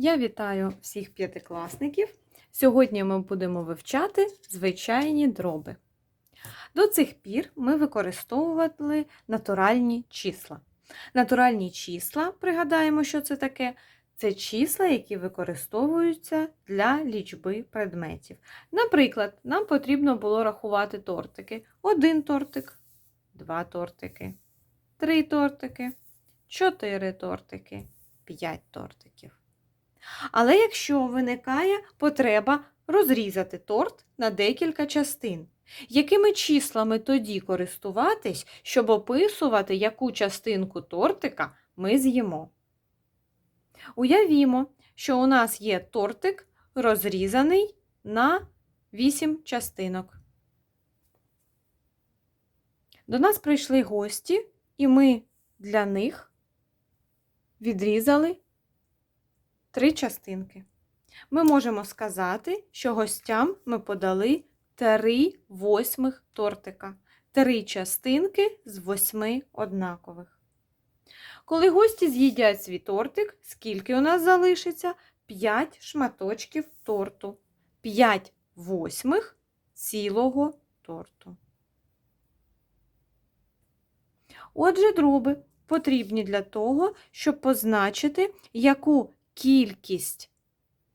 Я вітаю всіх п'ятикласників. Сьогодні ми будемо вивчати звичайні дроби. До цих пір ми використовували натуральні числа. Натуральні числа, пригадаємо, що це таке, це числа, які використовуються для лічби предметів. Наприклад, нам потрібно було рахувати тортики. Один тортик, два тортики, три тортики, чотири тортики, п'ять тортиків. Але якщо виникає потреба розрізати торт на декілька частин, якими числами тоді користуватись, щоб описувати, яку частинку тортика ми з'їмо? Уявімо, що у нас є тортик, розрізаний на 8 частинок. До нас прийшли гості, і ми для них відрізали три частинки. Ми можемо сказати, що гостям ми подали три восьмих тортика, три частинки з восьми однакових. Коли гості з'їдять свій тортик, скільки у нас залишиться? 5 шматочків торту. 5 восьмих цілого торту. Отже, дроби потрібні для того, щоб позначити, яку кількість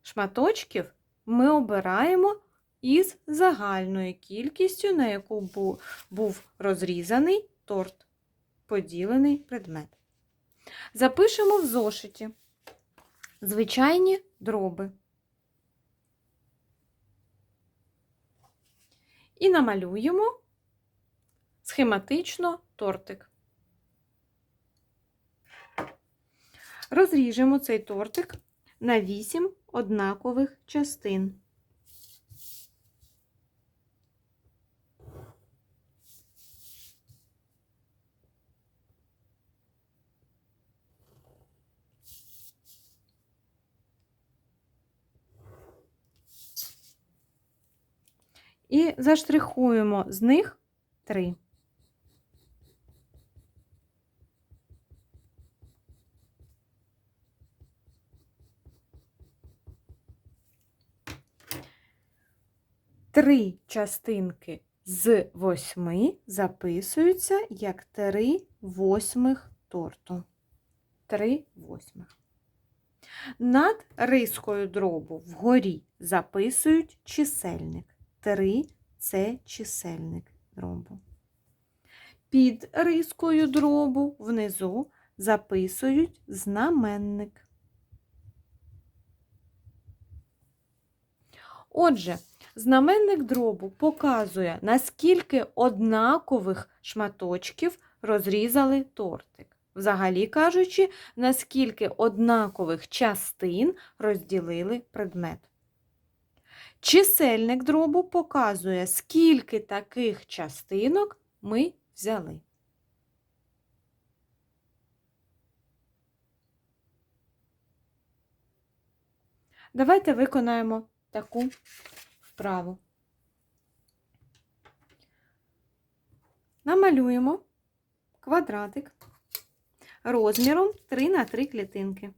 шматочків ми обираємо із загальною кількістю, на яку був розрізаний торт, поділений предмет. Запишемо в зошиті звичайні дроби. І намалюємо схематично тортик. Розріжемо цей тортик на 8 однакових частин. І заштрихуємо з них три. Три частинки з восьми записуються як три восьмих торту. Три восьмих. Над рискою дробу вгорі записують чисельник. 3 це чисельник дробу. Під рискою дробу внизу записують знаменник. Отже, знаменник дробу показує, наскільки однакових шматочків розрізали тортик. Взагалі кажучи, наскільки однакових частин розділили предмет. Чисельник дробу показує, скільки таких частинок ми взяли. Давайте виконаємо таку вправу. Намалюємо квадратик розміром 3 на 3 клітинки.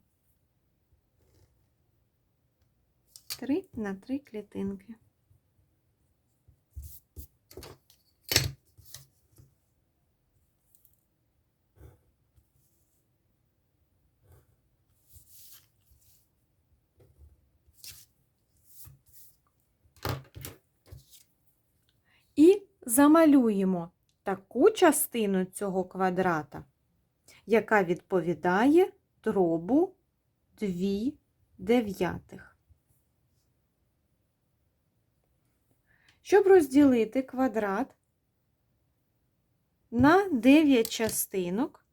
3 на 3 клітинки. І замалюємо таку частину цього квадрата, яка відповідає дробу 2 дев'ятих. Щоб розділити квадрат на 9 частинок,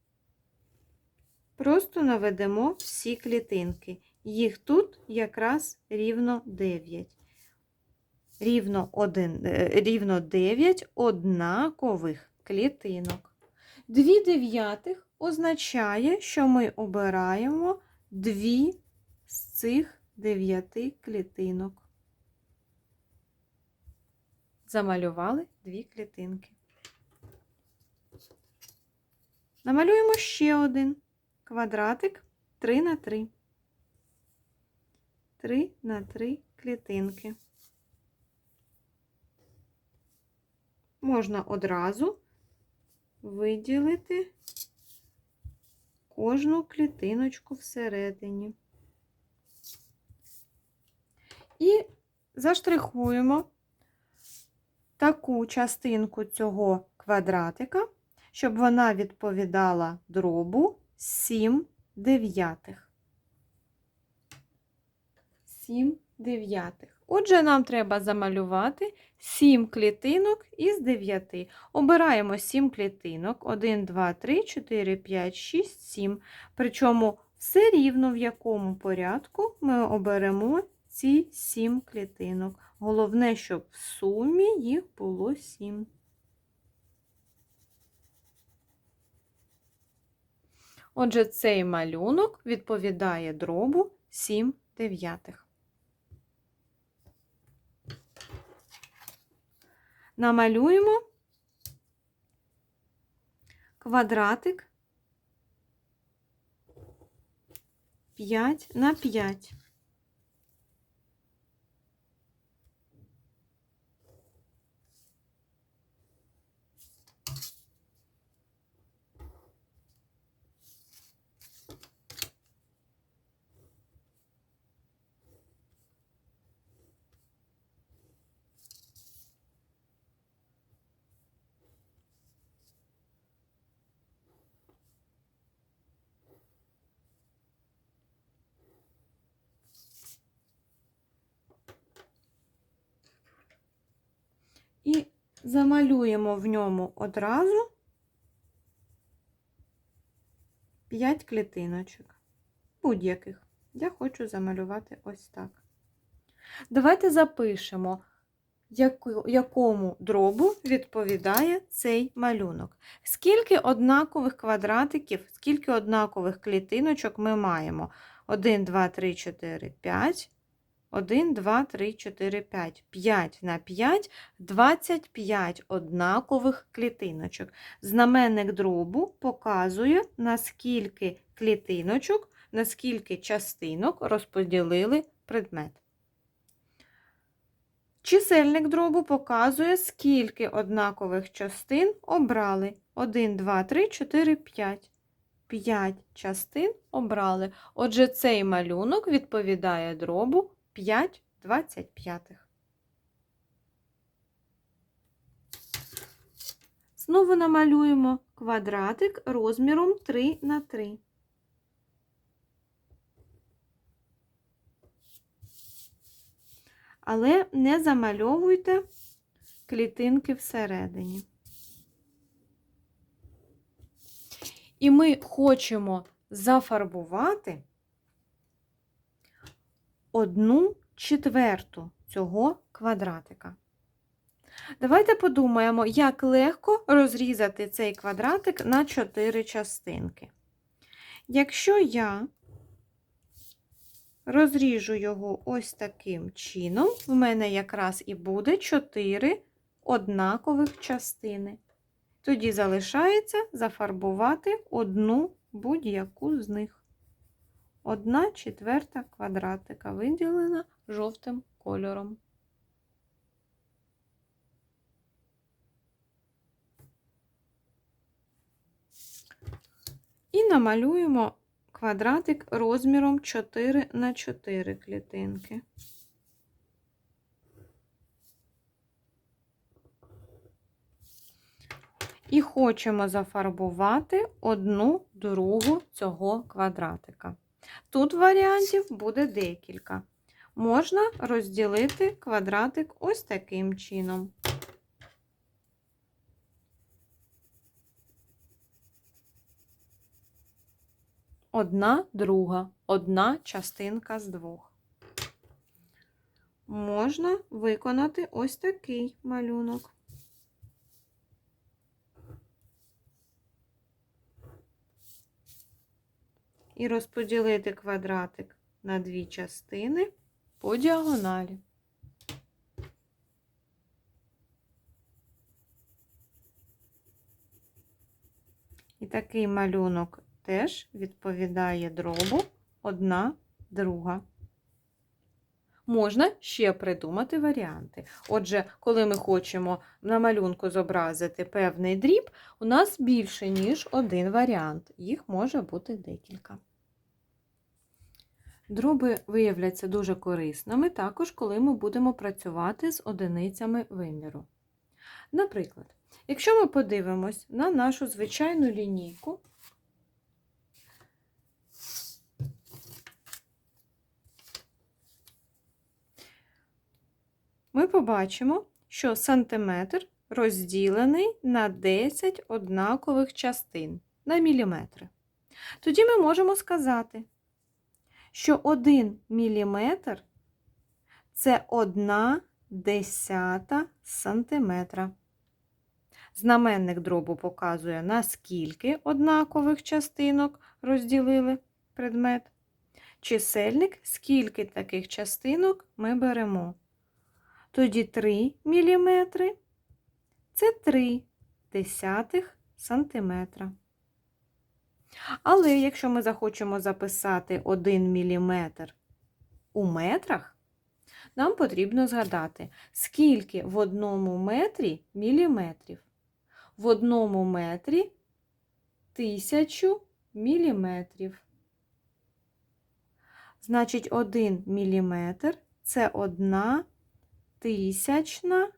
просто наведемо всі клітинки. Їх тут якраз рівно 9. Рівно, 1, рівно 9 однакових клітинок. 2 дев'ятих означає, що ми обираємо 2 з цих 9 клітинок замалювали дві клітинки. Намалюємо ще один квадратик 3 на 3. 3 на 3 клітинки. Можна одразу виділити кожну клітиночку всередині. І заштрихуємо таку частинку цього квадратика, щоб вона відповідала дробу 7 дев'ятих. 7 дев'ятих. Отже, нам треба замалювати 7 клітинок із 9. Обираємо 7 клітинок. 1, 2, 3, 4, 5, 6, 7. Причому все рівно в якому порядку ми оберемо ці 7 клітинок. Головне, щоб в сумі їх було 7. Отже, цей малюнок відповідає дробу 7 дев'ятих. Намалюємо квадратик 5 на 5. І замалюємо в ньому одразу 5 клітиночок. Будь-яких. Я хочу замалювати ось так. Давайте запишемо, якому дробу відповідає цей малюнок. Скільки однакових квадратиків, скільки однакових клітиночок ми маємо? 1, 2, 3, 4, 5. 1, 2, 3, 4, 5. 5 на 5 25 однакових клітиночок. Знаменник дробу показує, наскільки клітиночок, наскільки частинок розподілили предмет. Чисельник дробу показує, скільки однакових частин обрали. 1, 2, 3, 4, 5. 5 частин обрали. Отже, цей малюнок відповідає дробу 5 25. Знову намалюємо квадратик розміром 3 на 3. Але не замальовуйте клітинки всередині. І ми хочемо зафарбувати одну четверту цього квадратика. Давайте подумаємо, як легко розрізати цей квадратик на 4 частинки. Якщо я розріжу його ось таким чином, в мене якраз і буде 4 однакових частини. Тоді залишається зафарбувати одну будь-яку з них. Одна четверта квадратика виділена жовтим кольором. І намалюємо квадратик розміром 4 на 4 клітинки. І хочемо зафарбувати одну другу цього квадратика. Тут варіантів буде декілька. Можна розділити квадратик ось таким чином. Одна друга, одна частинка з двох. Можна виконати ось такий малюнок. І розподілити квадратик на дві частини по діагоналі. І такий малюнок теж відповідає дробу одна друга. Можна ще придумати варіанти. Отже, коли ми хочемо на малюнку зобразити певний дріб, у нас більше, ніж один варіант. Їх може бути декілька. Дроби виявляться дуже корисними також, коли ми будемо працювати з одиницями виміру. Наприклад, якщо ми подивимось на нашу звичайну лінійку, побачимо, що сантиметр розділений на 10 однакових частин на міліметри. Тоді ми можемо сказати, що 1 міліметр це 1 десята сантиметра. Знаменник дробу показує, наскільки однакових частинок розділили предмет. Чисельник, скільки таких частинок ми беремо. Тоді 3 мм це 3 десятих сантиметра. Але якщо ми захочемо записати 1 мм у метрах, нам потрібно згадати, скільки в одному метрі міліметрів. В одному метрі тисячу міліметрів. Значить, 1 міліметр – це одна тисячна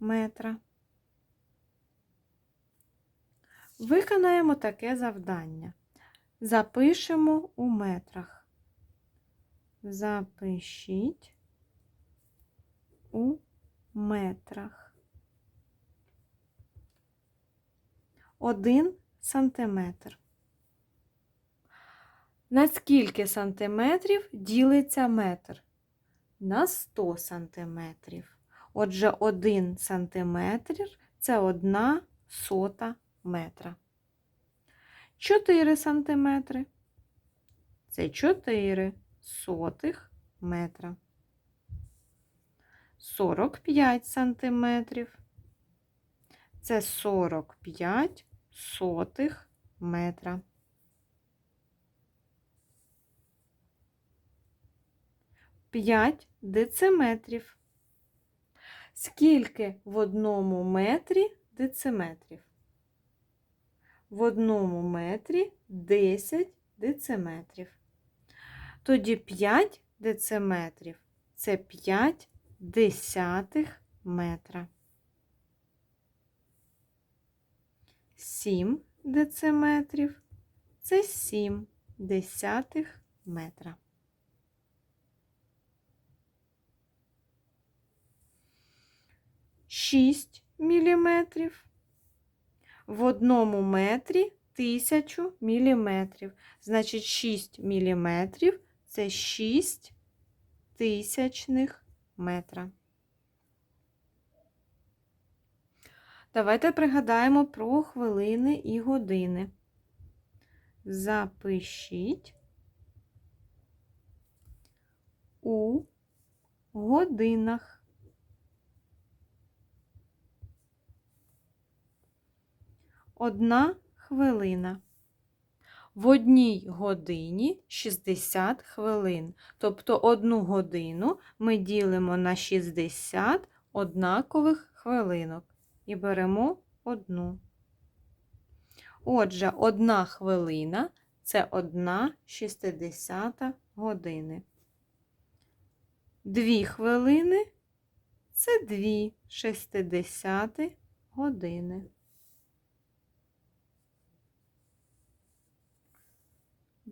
метра. Виконаємо таке завдання. Запишемо у метрах. Запишіть у метрах. Один сантиметр. На скільки сантиметрів ділиться метр? На 100 сантиметрів. Отже, 1 сантиметр – це 1 сота метра. 4 сантиметри – це 4 сотих метра. 45 сантиметрів – це 45 сотих метра. П'ять дециметрів. Скільки в одному метрі дециметрів? В одному метрі 10 дециметрів. Тоді 5 дециметрів це 5 десятих метра. 7 дециметрів це 7 десятих метра. Шість міліметрів. В одному метрі тисячу міліметрів. Значить, 6 міліметрів це 6 тисячних метра. Давайте пригадаємо про хвилини і години. Запишіть у годинах. Одна хвилина. В одній годині 60 хвилин. Тобто одну годину ми ділимо на 60 однакових хвилинок і беремо одну. Отже, одна хвилина це одна 60 години. Дві хвилини це дві 60 години.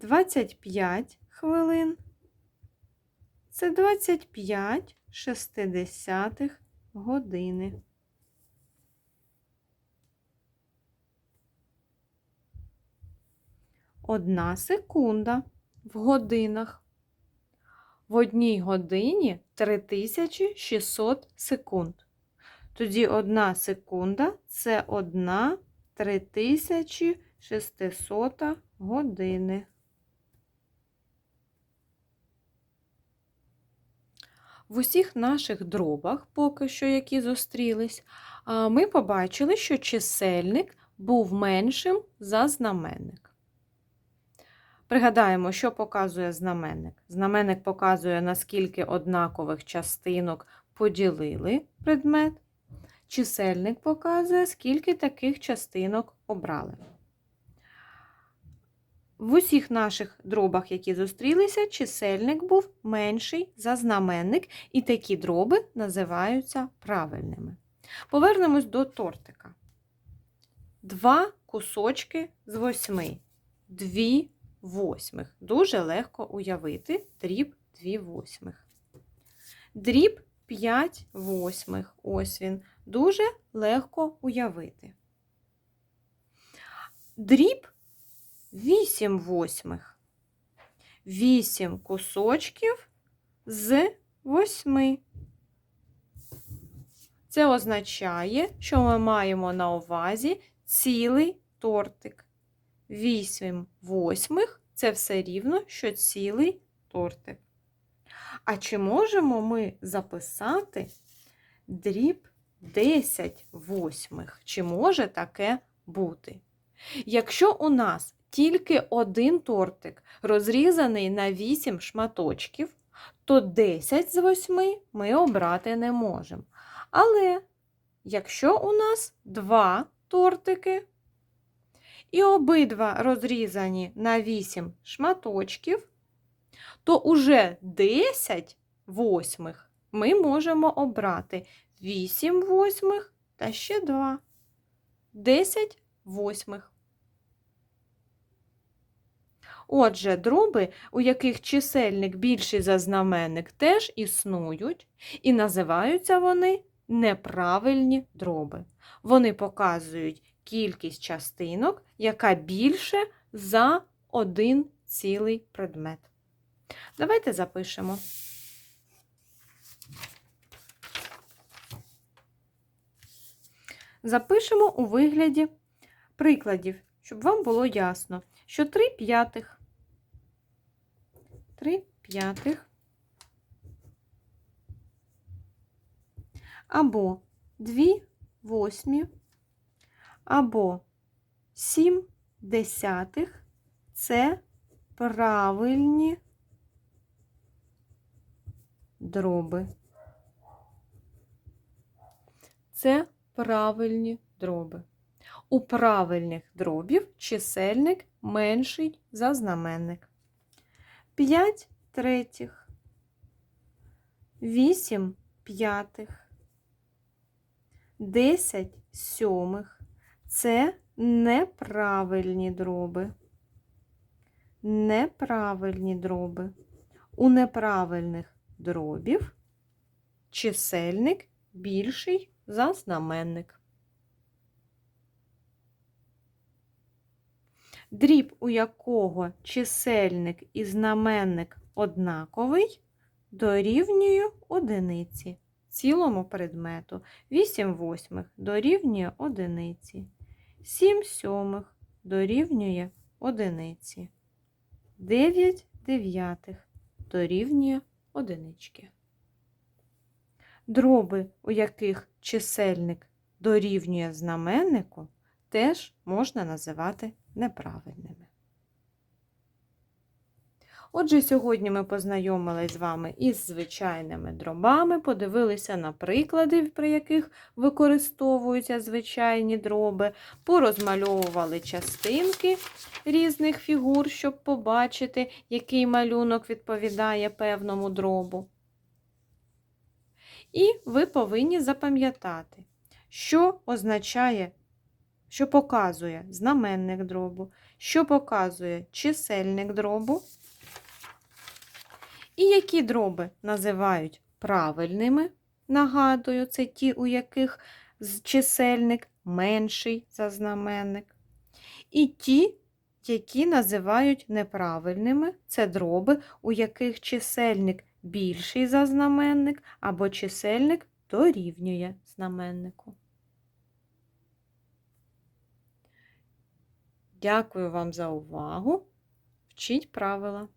25 хвилин. Це 25 шестидесятих години. Одна секунда в годинах. В одній годині 3600 секунд. Тоді одна секунда це одна 3600 години. В усіх наших дробах, поки що, які зустрілись, ми побачили, що чисельник був меншим за знаменник. Пригадаємо, що показує знаменник. Знаменник показує, наскільки однакових частинок поділили предмет. Чисельник показує, скільки таких частинок обрали. В усіх наших дробах, які зустрілися, чисельник був менший за знаменник, і такі дроби називаються правильними. Повернемось до тортика. Два кусочки з восьми. Дві восьмих. Дуже легко уявити дріб 2 восьмих. Дріб 5 восьмих. Ось він. Дуже легко уявити. Дріб 8 восьмих. 8 кусочків з 8. Це означає, що ми маємо на увазі цілий тортик. 8 восьмих це все рівно, що цілий тортик. А чи можемо ми записати дріб 10 восьмих? Чи може таке бути? Якщо у нас тільки один тортик розрізаний на 8 шматочків, то 10 з 8 ми обрати не можемо. Але якщо у нас два тортики, і обидва розрізані на 8 шматочків, то уже 10 восьмих ми можемо обрати 8 восьмих та ще 2. 10 восьмих. Отже, дроби, у яких чисельник більший за знаменник, теж існують, і називаються вони неправильні дроби. Вони показують кількість частинок, яка більше за один цілий предмет. Давайте запишемо. Запишемо у вигляді прикладів, щоб вам було ясно, що 3 п'ятих, 3 п'ятих або 2 восьмі або 7 десятих це правильні дроби. Це правильні дроби. У правильних дробів чисельник менший за знаменник. 5 третіх, 8 п'ятих, 10 сьомих. Це неправильні дроби. Неправильні дроби. У неправильних дробів чисельник більший за знаменник. Дріб, у якого чисельник і знаменник однаковий, дорівнює одиниці цілому предмету. 8 восьмих дорівнює одиниці. 7 сьомих дорівнює одиниці. 9 дев'ятих дорівнює одинички. Дроби, у яких чисельник дорівнює знаменнику, теж можна називати неправильними. Отже, сьогодні ми познайомились з вами із звичайними дробами, подивилися на приклади, при яких використовуються звичайні дроби, порозмальовували частинки різних фігур, щоб побачити, який малюнок відповідає певному дробу. І ви повинні запам'ятати, що означає, що показує знаменник дробу, що показує чисельник дробу. І які дроби називають правильними, нагадую, це ті, у яких чисельник менший за знаменник. І ті, які називають неправильними, це дроби, у яких чисельник більший за знаменник, або чисельник дорівнює знаменнику. Дякую вам за увагу. Вчіть правила.